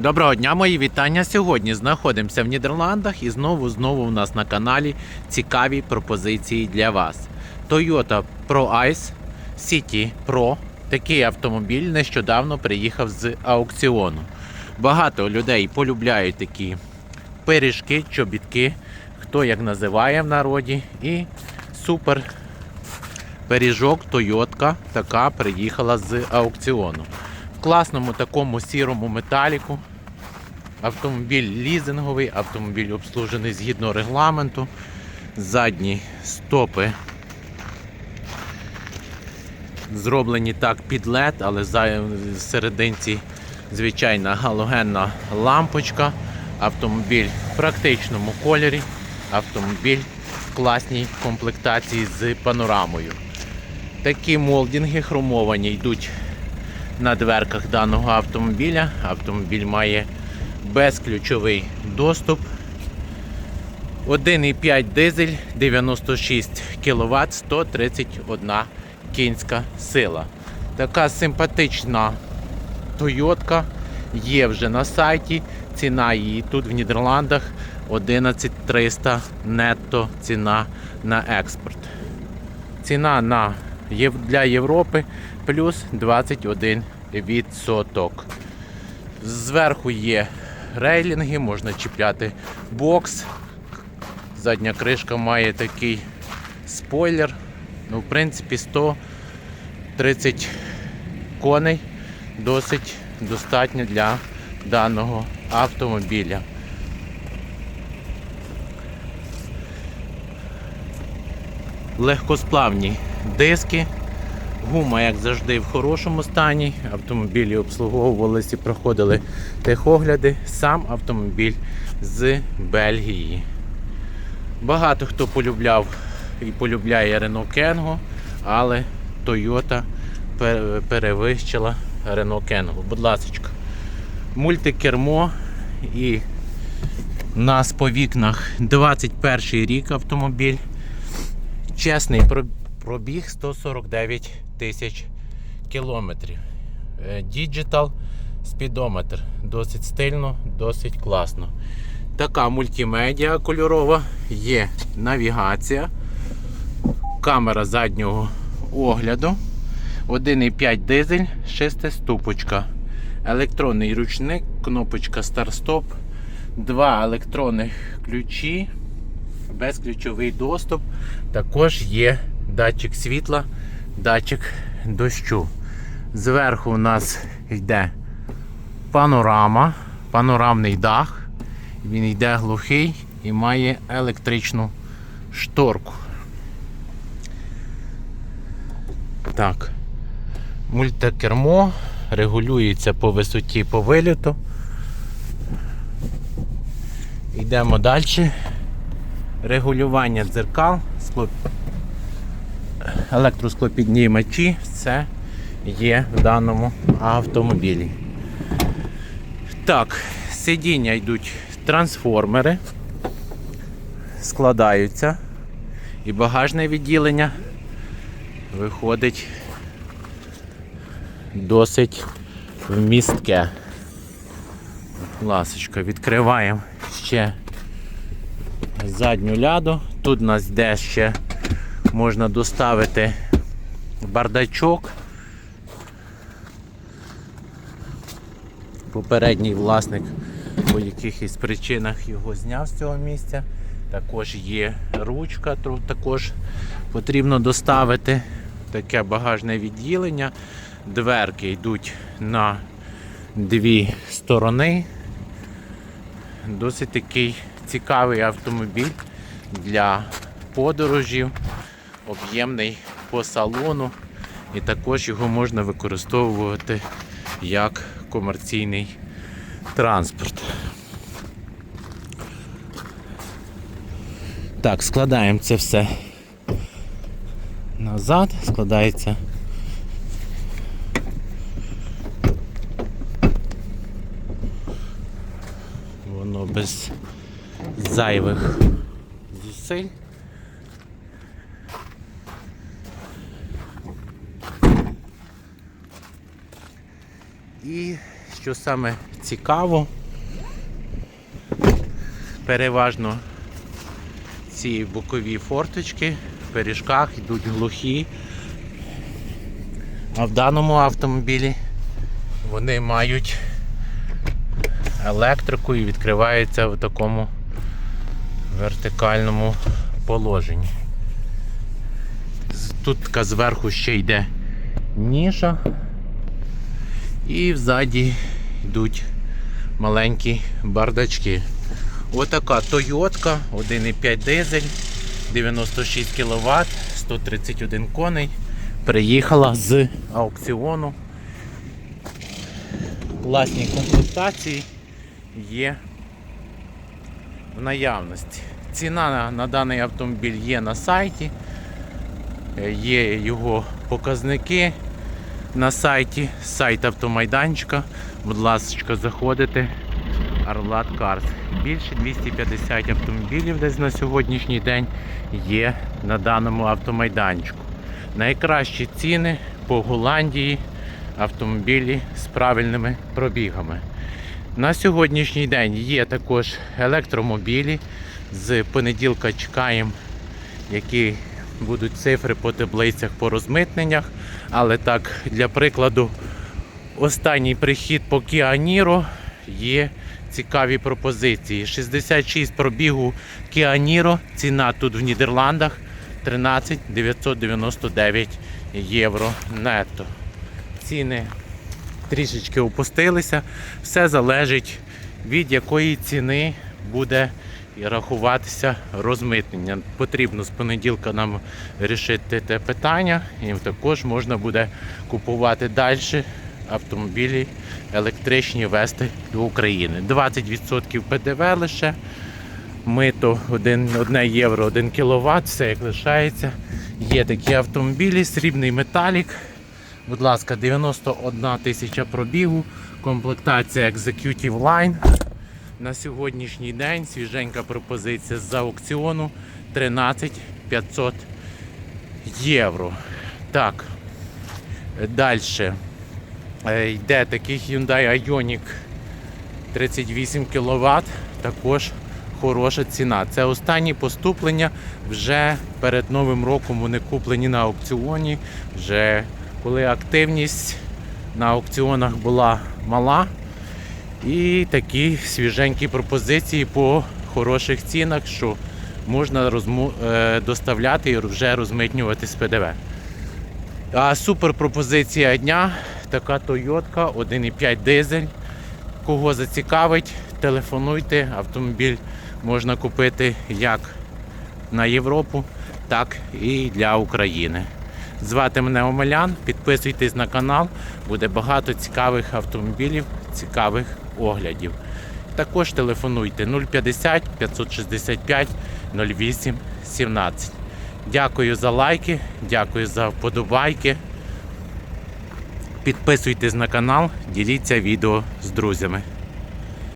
Доброго дня, мої вітання. Сьогодні знаходимося в Нідерландах і знову знову у нас на каналі цікаві пропозиції для вас. Toyota Pro Ice City Pro. Такий автомобіль нещодавно приїхав з аукціону. Багато людей полюбляють такі пиріжки, чобітки, хто як називає в народі. І супер пиріжок Toyota така приїхала з аукціону. В класному такому сірому металіку. Автомобіль лізинговий, автомобіль обслужений згідно регламенту. Задні стопи зроблені так під LED, але в звичайна галогенна лампочка. Автомобіль в практичному кольорі, автомобіль в класній комплектації з панорамою. Такі молдинги хромовані йдуть на дверках даного автомобіля. Автомобіль має безключовий доступ. 1,5 дизель, 96 кВт, 131 кінська сила. Така симпатична Тойотка є вже на сайті. Ціна її тут в Нідерландах 11300 нетто ціна на експорт. Ціна на для Європи плюс 21 відсоток. Зверху є рейлінги, можна чіпляти бокс. Задня кришка має такий спойлер. Ну, в принципі, 130 коней досить достатньо для даного автомобіля. Легкосплавні диски. Гума, як завжди, в хорошому стані. Автомобілі обслуговувалися і проходили техогляди. Сам автомобіль з Бельгії. Багато хто полюбляв і полюбляє Renault Kengo, але Toyota перевищила Renault Kengo. Будь ласка, мультикермо і нас по вікнах 21 рік автомобіль. Чесний пробіг 149 тисяч кілометрів. Е, Діджитал спідометр. Досить стильно, досить класно. Така мультимедіа кольорова, є навігація, камера заднього огляду, 1,5 дизель, 6-ступочка, електронний ручник, кнопочка старт-стоп, два електронних ключі, безключовий доступ. Також є датчик світла, датчик дощу. Зверху у нас йде панорама, панорамний дах. Він йде глухий і має електричну шторку. Так. Мультикермо регулюється по висоті по виліту. Йдемо далі. Регулювання дзеркал. Електросклопіднімачі, все є в даному автомобілі. Так, сидіння йдуть трансформери, складаються і багажне відділення виходить досить вмістке. Ласочка, відкриваємо ще задню ляду. Тут у нас йде ще можна доставити бардачок. Попередній власник по якихось причинах його зняв з цього місця. Також є ручка, також потрібно доставити таке багажне відділення. Дверки йдуть на дві сторони. Досить такий цікавий автомобіль для подорожів, об'ємний по салону, і також його можна використовувати як комерційний транспорт. Так, складаємо це все назад, складається. Воно без зайвих зусиль. І що саме цікаво, переважно ці бокові форточки в пиріжках йдуть глухі. А в даному автомобілі вони мають електрику і відкриваються в такому вертикальному положенні. Тут зверху ще йде ніша. І взаді йдуть маленькі бардачки. Отака Тойотка, 1,5 дизель, 96 кВт, 131 коней. Приїхала з аукціону. Власні комплектації є в наявності. Ціна на, на даний автомобіль є на сайті, Е, є його показники на сайті, сайт автомайданчика. Будь ласка, заходите. Арлат Карс. Більше 250 автомобілів десь на сьогоднішній день є на даному автомайданчику. Найкращі ціни по Голландії автомобілі з правильними пробігами. На сьогоднішній день є також електромобілі. З понеділка чекаємо, які будуть цифри по таблицях по розмитненнях. Але так, для прикладу, останній прихід по Kia Niro є цікаві пропозиції. 66 пробігу Kia Niro, ціна тут в Нідерландах 13 999 євро нетто. Ціни трішечки опустилися. Все залежить від якої ціни буде і рахуватися розмитнення. Потрібно з понеділка нам вирішити те питання, і також можна буде купувати далі автомобілі електричні вести до України. 20% ПДВ лише. Мито 1, 1 євро 1 кВт, все як лишається. Є такі автомобілі, срібний металік. Будь ласка, 91 тисяча пробігу, комплектація Executive Line. На сьогоднішній день свіженька пропозиція з аукціону 13 500 євро. Так, далі йде такий Hyundai Ioniq 38 кВт, також хороша ціна. Це останні поступлення вже перед Новим роком вони куплені на аукціоні. Вже коли активність на аукціонах була мала. І такі свіженькі пропозиції по хороших цінах, що можна розму... е, доставляти і вже розмитнювати з ПДВ. А супер пропозиція дня така Toyota 1,5 дизель. Кого зацікавить, телефонуйте. Автомобіль можна купити як на Європу, так і для України. Звати мене Омелян, підписуйтесь на канал, буде багато цікавих автомобілів, цікавих оглядів. Також телефонуйте 050 565 08 17. Дякую за лайки, дякую за вподобайки. Підписуйтесь на канал, діліться відео з друзями.